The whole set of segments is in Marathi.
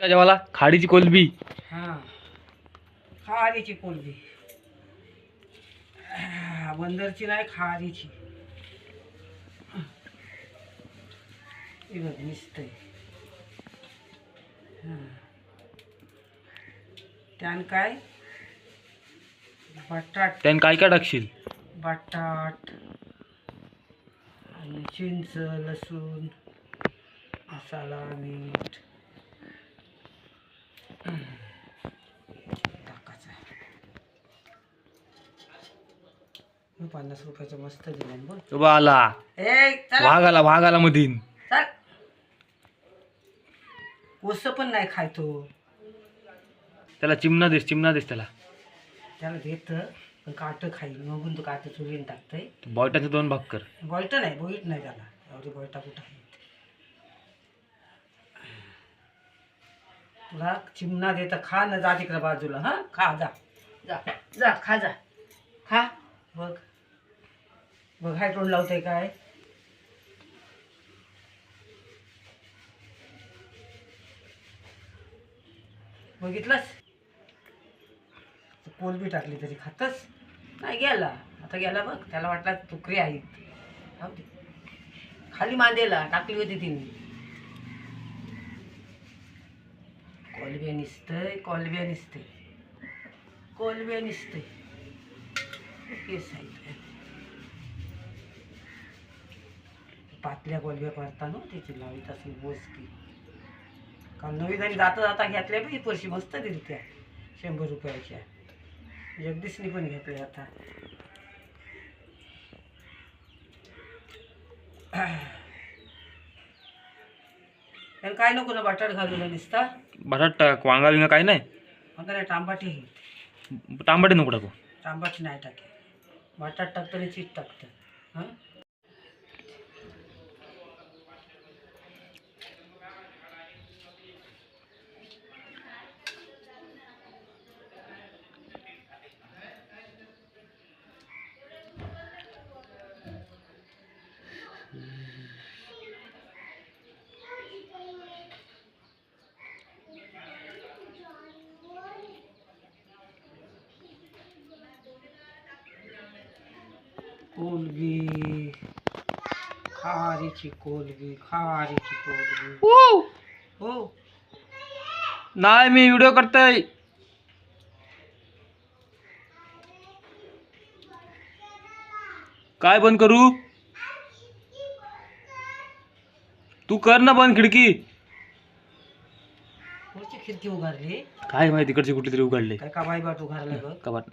का जेवाला? खाडीची कोलबी. हा. खारीची कोलबी. बंदरची नाही खारीची हे बघ हां. त्यान काय? बटाट. त्याने काय काय टाकशील? बटाट. आणि चिंच लसूण मसाला मीठ. पन्नास रुपयाचं मस्त दिलं बोल तो आला ए चला. वाघ आला वाघ आला मधीन. चल. कोस पण नाही खायतो त्याला चिमणा देस चिमणा देस त्याला. त्याला देत पण काट खाईल मगून तो काट चुलीन टाकतंय. बॉयटाचे दोन भाग कर. बॉल्ट नाही बोईट नाही त्याला. एवढी बॉल्टा कुठं आहे? तुला चिमणा देता खा ना जा तिकडे बाजूला. हा? खा जा. जा. जा खा जा. खा. बघ. बघ हाय तोंड लावते काय? बघितलंस? कोलबी टाकली तरी खातच नाही गेला. आता गेला बघ त्याला वाटला तुकरी आहे खाली मांदेला टाकली होती तिने. कोलब्या निसतंय कोलब्या निसते कोलब्या निसते केस आहे पातल्या करता ना त्याची लावीत असेल मोजकी. काल नवीन आणि जाता जाता घेतल्या पण पैसे मस्त दिली त्या शंभर रुपयाच्या. जगदीशनी पण घेतले आता. त्याला काय नको ना बटाट घालून निसता? बटाट टाक वांगा काय नाही? मग काय टांबाटे तांबटे नको टाकू. टांबाटे नाही टाके बटाट टाकतं आणि चीट टाकतं हां? कोलबी खारीची हो। नाही मी व्हिडिओ करतोय. काय बंद करू? तू कर ना बंद खिडकी. खिडकी उघडली काय माहिती तिकडची कुठली तरी उघडले. काय का बाट उघडलं कबाट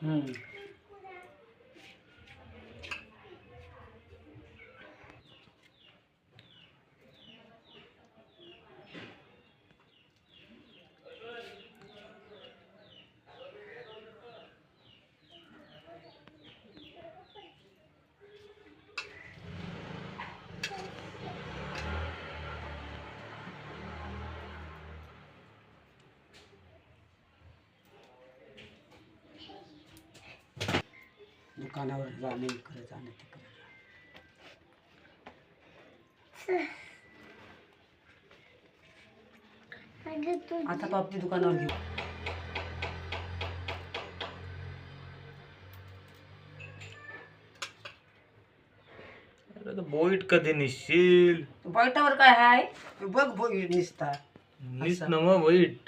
嗯。कानावर जाणे इकडे जाणे तिकडे आता पापडी दुकानावर घेऊ. बोईट कधी निसशील? बोईटावर काय आहे बघ बोईट निसता. निस नव बोईट.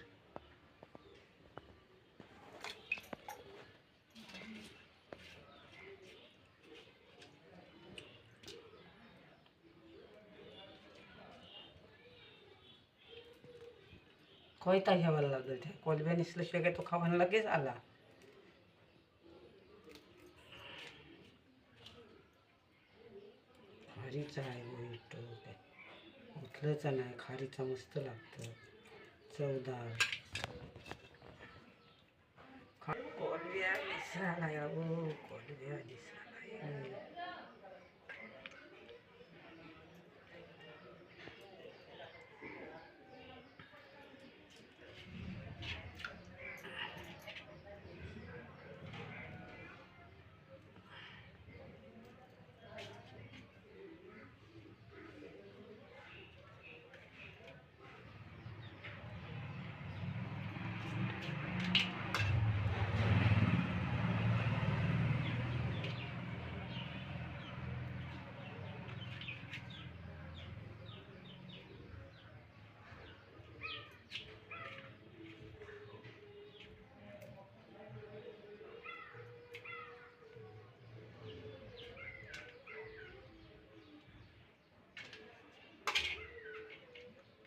कोयता घ्यावा लागेल त्या कोलब्या निसल्याशिवाय काय तो खावायला लगेच आला. खारीचा आहे वाईट उठलंचा नाही खारीचा मस्त लागतं. चवदार. खा- कोलब्या दिसायला या कोलब्या दिसायला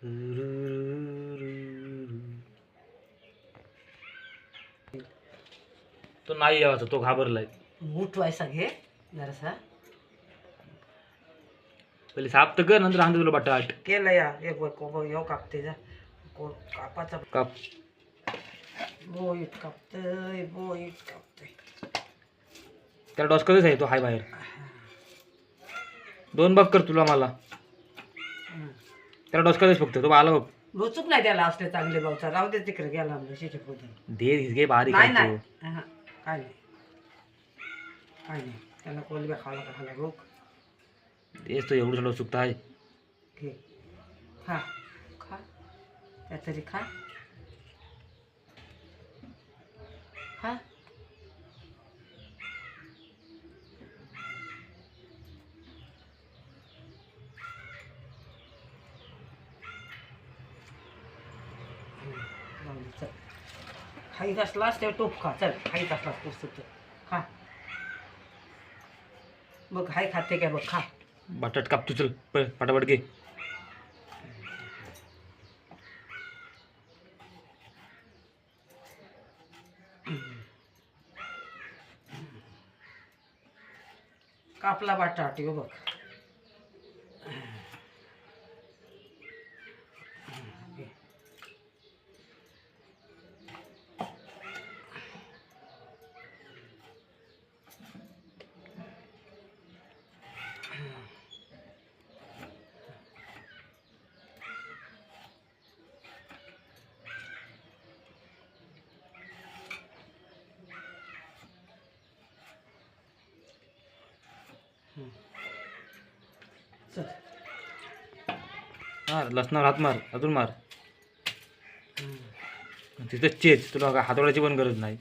तो नाही यावाचा तो घाबरलाय. उठवायचा घे जरासा. पहिले साफ तर कर नंतर आणतो तुला बटाट. केलं या एक वर कोबा येऊ कापते जा. को कापाचा काप. बोईट कापतय बोईट कापतय. त्याला डॉस्करच आहे तो हाय बाहेर. दोन बाग कर तुला मला. त्याला डॉस्करच फक्त तो आला बघ. नाही त्याला असले चांगले भाऊचा. राहू दे तिकडे गेला आमच्या शेती पुढे. दे घे बारीक नाही आहे नाही. तो. अहं, काय नाही. काय नाही. त्याला कोलब्या खाला का खाला रोग. तेच तो एवढं सगळं चुकता आहे घे. खा. खा. त्या तरी खा. खा हम्म, जाऊ दे, चल खाईत असलास तेव्हा टोप खा. चल खाईत असलास पुस्तक खा. बघ हाय खाते काय बघ खा. बटाट काप तू चल. पळ, फटाफट घे. कापला बटाट यो बघ चल मार लसणावर हात मार अजून मार. तिथं चेच तुला हातोड्याची पण गरज नाही?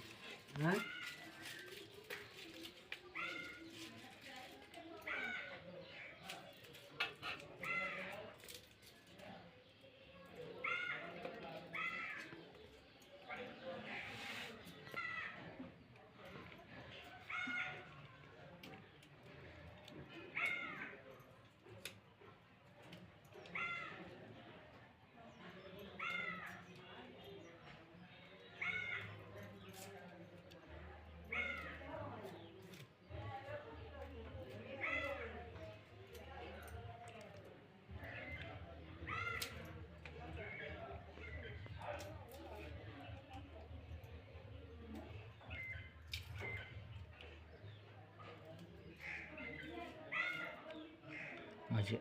哎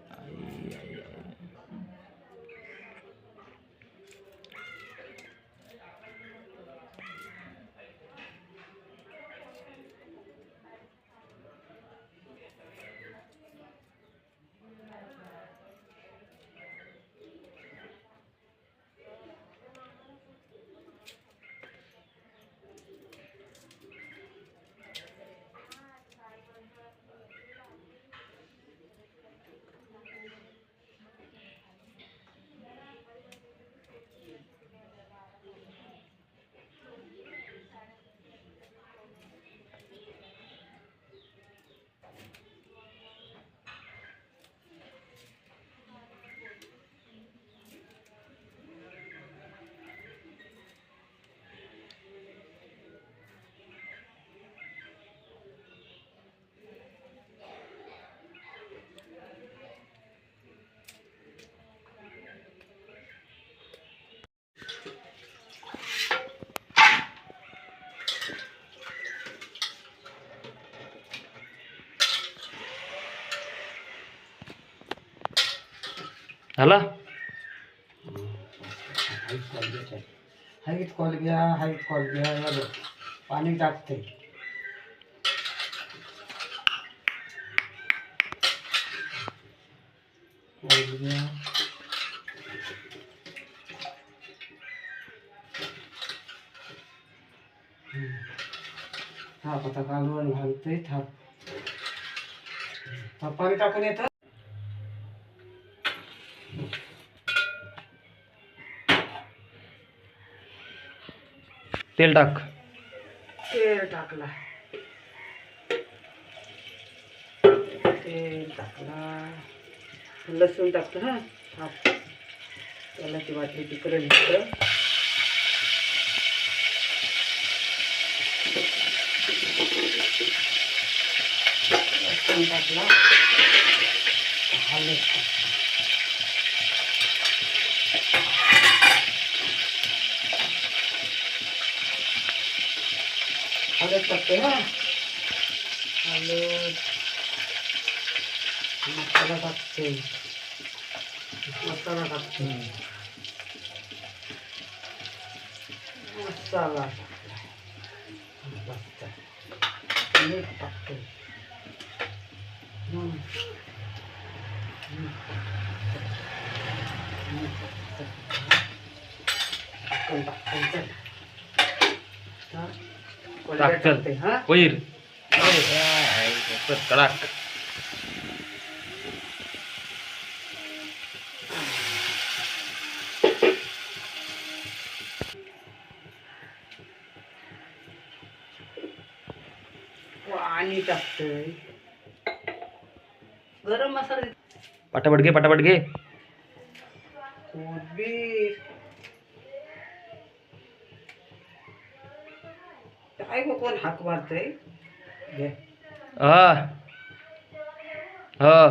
呀呀 झाला? हाईत घ्या हाईत कोलब्या कॉल घ्या पाणी टाकते. हा थाप आता कालवण घालते थाप पाणी टाकून येतं? तेल टाक तेल टाकला तेल टाकला लसूण टाकलं हा। वाटली तिकडे दिसतं लसूण टाकला। टाकली. हळद टाकते हा हळद मसाला टाकते मसाला टाकते मसाला टाकला बस. मीठ टाकते हम्म. मीठ टाकते. मीठ टाकते. टाकून टाकते. हा. कोलंबी टाक चल टाकते, हा वैर कडाक पाणी टाकतोय गरम मसाला पटापट घे पटापट घे कोथिंबीर कोण हाक मारतय घे हा? हा।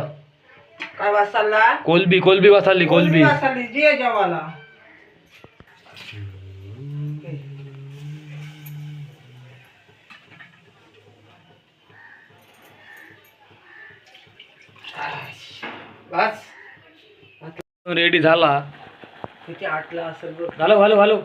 काय वाचायला कोलबी कोलबी वाचाली कोलबी वाचाली जे जेवाला। बस। रेडी झाला. किती आटला असेल घालो घालो घालो